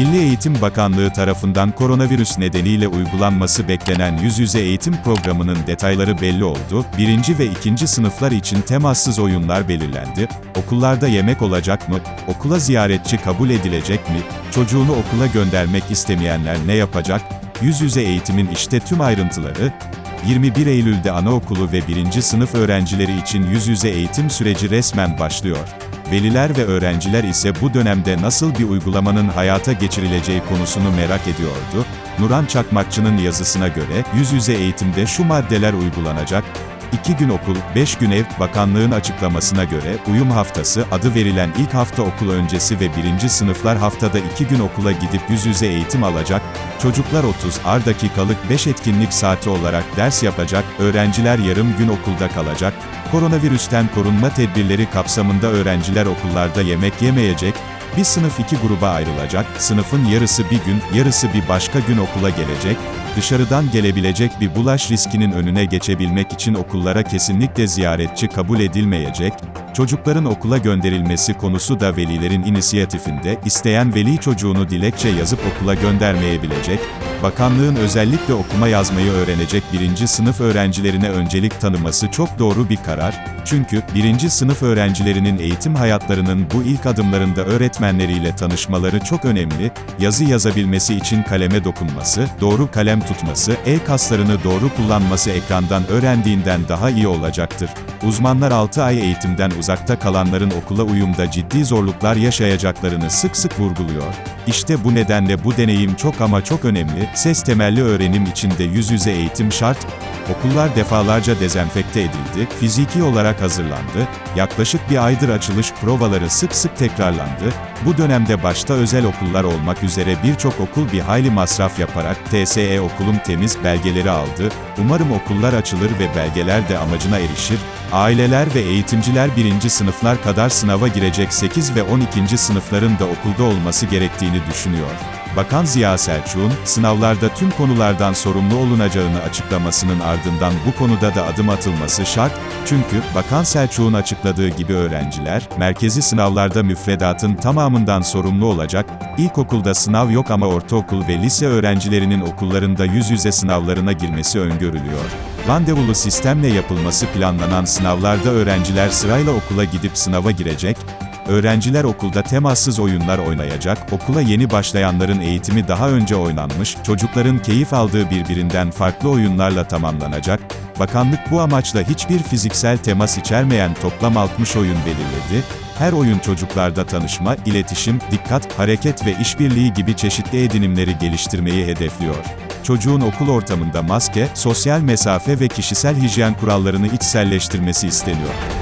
Milli Eğitim Bakanlığı tarafından koronavirüs nedeniyle uygulanması beklenen yüz yüze eğitim programının detayları belli oldu. Birinci ve ikinci sınıflar için temassız oyunlar belirlendi. Okullarda yemek olacak mı? Okula ziyaretçi kabul edilecek mi? Çocuğunu okula göndermek istemeyenler ne yapacak? Yüz yüze eğitimin işte tüm ayrıntıları, 21 Eylül'de anaokulu ve 1. sınıf öğrencileri için yüz yüze eğitim süreci resmen başlıyor. Veliler ve öğrenciler ise bu dönemde nasıl bir uygulamanın hayata geçirileceği konusunu merak ediyordu. Nuran Çakmakçı'nın yazısına göre, yüz yüze eğitimde şu maddeler uygulanacak, 2 gün okul, 5 gün ev, bakanlığın açıklamasına göre, uyum haftası adı verilen ilk hafta okul öncesi ve 1. sınıflar haftada 2 gün okula gidip yüz yüze eğitim alacak, çocuklar 30'ar dakikalık 5 etkinlik saati olarak ders yapacak, öğrenciler yarım gün okulda kalacak, koronavirüsten korunma tedbirleri kapsamında öğrenciler okullarda yemek yemeyecek, bir sınıf iki gruba ayrılacak, sınıfın yarısı bir gün, yarısı bir başka gün okula gelecek, dışarıdan gelebilecek bir bulaş riskinin önüne geçebilmek için okullara kesinlikle ziyaretçi kabul edilmeyecek, çocukların okula gönderilmesi konusu da velilerin inisiyatifinde, isteyen veli çocuğunu dilekçe yazıp okula göndermeyebilecek, bakanlığın özellikle okuma yazmayı öğrenecek birinci sınıf öğrencilerine öncelik tanıması çok doğru bir karar, çünkü birinci sınıf öğrencilerinin eğitim hayatlarının bu ilk adımlarında öğretmenleriyle tanışmaları çok önemli, yazı yazabilmesi için kaleme dokunması, doğru kalem tutması, el kaslarını doğru kullanması ekrandan öğrendiğinden daha iyi olacaktır. Uzmanlar 6 ay eğitimden uzakta kalanların okula uyumda ciddi zorluklar yaşayacaklarını sık sık vurguluyor. İşte bu nedenle bu deneyim çok ama çok önemli, ses temelli öğrenim içinde yüz yüze eğitim şart, okullar defalarca dezenfekte edildi, fiziki olarak hazırlandı, yaklaşık bir aydır açılış provaları sık sık tekrarlandı, bu dönemde başta özel okullar olmak üzere birçok okul bir hayli masraf yaparak TSE okulum temiz belgeleri aldı, umarım okullar açılır ve belgeler de amacına erişir, aileler ve eğitimciler birinci sınıflar kadar sınava girecek 8 ve 12. sınıfların da okulda olması gerektiğini düşünüyor. Bakan Ziya Selçuk'un, sınavlarda tüm konulardan sorumlu olunacağını açıklamasının ardından bu konuda da adım atılması şart, çünkü, Bakan Selçuk'un açıkladığı gibi öğrenciler, merkezi sınavlarda müfredatın tamamından sorumlu olacak, ilkokulda sınav yok ama ortaokul ve lise öğrencilerinin okullarında yüz yüze sınavlarına girmesi öngörülüyor. Randevulu sistemle yapılması planlanan sınavlarda öğrenciler sırayla okula gidip sınava girecek, Öğrenciler okulda temassız oyunlar oynayacak, okula yeni başlayanların eğitimi daha önce oynanmış, çocukların keyif aldığı birbirinden farklı oyunlarla tamamlanacak. Bakanlık bu amaçla hiçbir fiziksel temas içermeyen toplam 60 oyun belirledi. Her oyun çocuklarda tanışma, iletişim, dikkat, hareket ve işbirliği gibi çeşitli edinimleri geliştirmeyi hedefliyor. Çocuğun okul ortamında maske, sosyal mesafe ve kişisel hijyen kurallarını içselleştirmesi isteniyor.